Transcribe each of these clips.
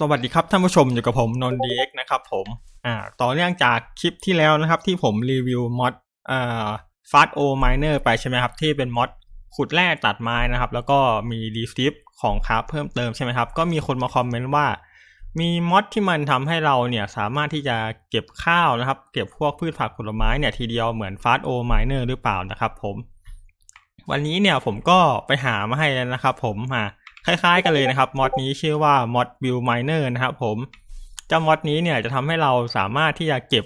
สวัสดีครับท่านผู้ชมอยู่กับผมนนดีเอ็กนะครับผมอ่าต่อเนื่องจากคลิปที่แล้วนะครับ ที่ผมรีวิวมอดอ่าฟาสโอไมเนอร์ไปใช่ไหมครับ ที่เป็นมอดขุดแร่ตัดไม้นะครับ แล้วก็มีรีซิฟของคราฟเพิ่มเติมใช่ไหมครับ ก็มีคนมาคอมเมนต์ว่า มีมอดที่มันทำให้เราเนี่ยสามารถที่จะเก็บข้าวนะครับ เก็บพวกพืชผักผลไม้เนี่ยทีเดียวเหมือนฟาสโอไมเนอร์หรือเปล่านะครับผม วันนี้เนี่ยผมก็ไปหามาให้แล้วนะครับ ผมมา คล้ายๆกันเลยนะครับมอดนี้ชื่อว่า mod view miner นะครับผมเจ้ามอดนี้เนี่ยจะทำให้เราสามารถที่จะเก็บ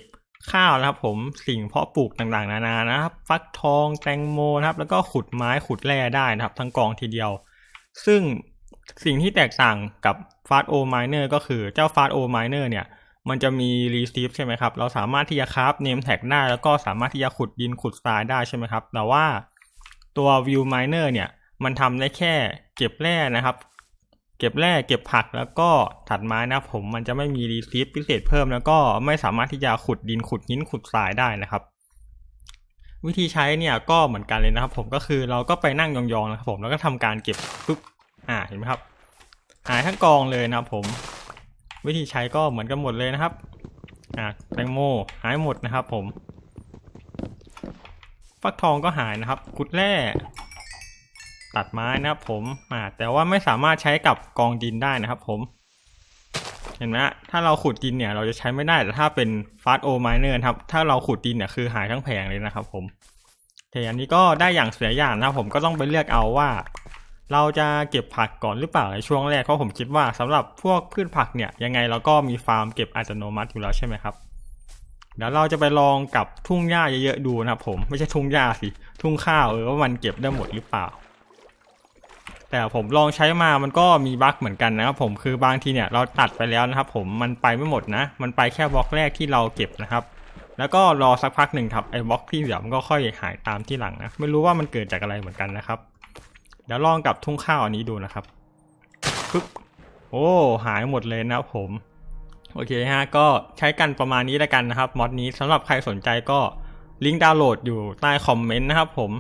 ข้าวนะครับผมสิ่งเพาะปลูกต่างๆ นานานะครับ ฟักทองแตงโมนะครับ แล้วก็ขุดไม้ขุดแร่ได้นะครับ ทั้งกองทีเดียว ซึ่งสิ่งที่แตกต่างกับ fast o miner ก็คือเจ้า fast o miner เนี่ย มันจะมี receive ใช่ไหมครับ เราสามารถที่จะคราฟ name tag ได้ แล้วก็สามารถที่จะขุดดินขุดทรายได้ใช่ไหมครับ แต่ว่าตัว view miner เนี่ย มันทำได้แค่เก็บแร่นะครับ เก็บแร่เก็บผักแล้วก็ตัดไม้นะครับผมมันจะไม่มีรีซีฟพิเศษเพิ่มแล้วก็ไม่สามารถที่จะขุดดินขุดหินขุดทรายได้นะครับ วิธีใช้เนี่ยก็เหมือนกันเลยนะครับ ผมก็คือเราก็ไปนั่งยองๆนะครับผมแล้วก็ทำการเก็บปุ๊บอ่าเห็นไหมครับหายทั้งกองเลยนะครับผม วิธีใช้ก็เหมือนกันหมดเลยนะครับอ่าแตงโมหายหมดนะครับ ผมฟักทองก็หายนะครับขุดแร่ ตัดไม้นะครับผมอ่าแต่ว่าไม่สามารถใช้กับกองดินได้นะครับผม เห็นไหมถ้าเราขุดดินเนี่ยเราจะใช้ไม่ได้แต่ถ้าเป็นฟาสโอไมเนอร์ครับ ถ้าเราขุดดินเนี่ยคือหายทั้งแผงเลยนะครับผมแต่อันนี้ก็ได้อย่างเสียอย่างนะผมก็ต้องไปเลือกเอาว่า เราจะเก็บผักก่อนหรือเปล่าในช่วงแรกเพราะผมคิดว่าสำหรับพวกพืชผักเนี่ยยังไงเราก็มีฟาร์มเก็บอัตโนมัติอยู่แล้วใช่ไหมครับเดี๋ยวเราจะไปลองกับทุ่งหญ้าเยอะๆดูนะครับผมไม่ใช่ทุ่งหญ้าสิทุ่งข้าวเออว่ามันเก็บได้หมดหรือเปล่า แต่ผมลองใช้มามันก็มีบั๊กเหมือนกันนะครับผมคือบางทีเนี่ยเราตัดไปแล้วนะครับผมมันไปไม่หมดนะ มันไปแค่บล็อกแรกที่เราเก็บนะครับ แล้วก็รอสักพักหนึ่งครับไอ้บล็อกที่เหลือมันก็ค่อยหายตามที่หลังนะ ไม่รู้ว่ามันเกิดจากอะไรเหมือนกันนะครับเดี๋ยวลองกับทุ่งข้าวอันนี้ดูนะครับปึ๊บโอ้หายหมดเลยนะครับผมโอเคฮะก็ใช้กันประมาณนี้แล้วกันนะครับมอดนี้สำหรับใครสนใจก็ลิงก์ดาวน์โหลดอยู่ใต้คอมเมนต์นะครับผม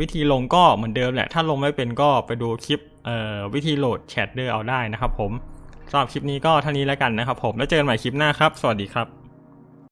วิธีลงก็เหมือนเดิมแหละ ถ้าลงไม่เป็นก็ไปดูคลิปเอ่อวิธีโหลดแชทเดอร์เอาได้นะครับผมสำหรับคลิปนี้ก็เท่านี้แล้วกันนะครับผม แล้วเจอกันใหม่คลิปหน้าครับ สวัสดีครับ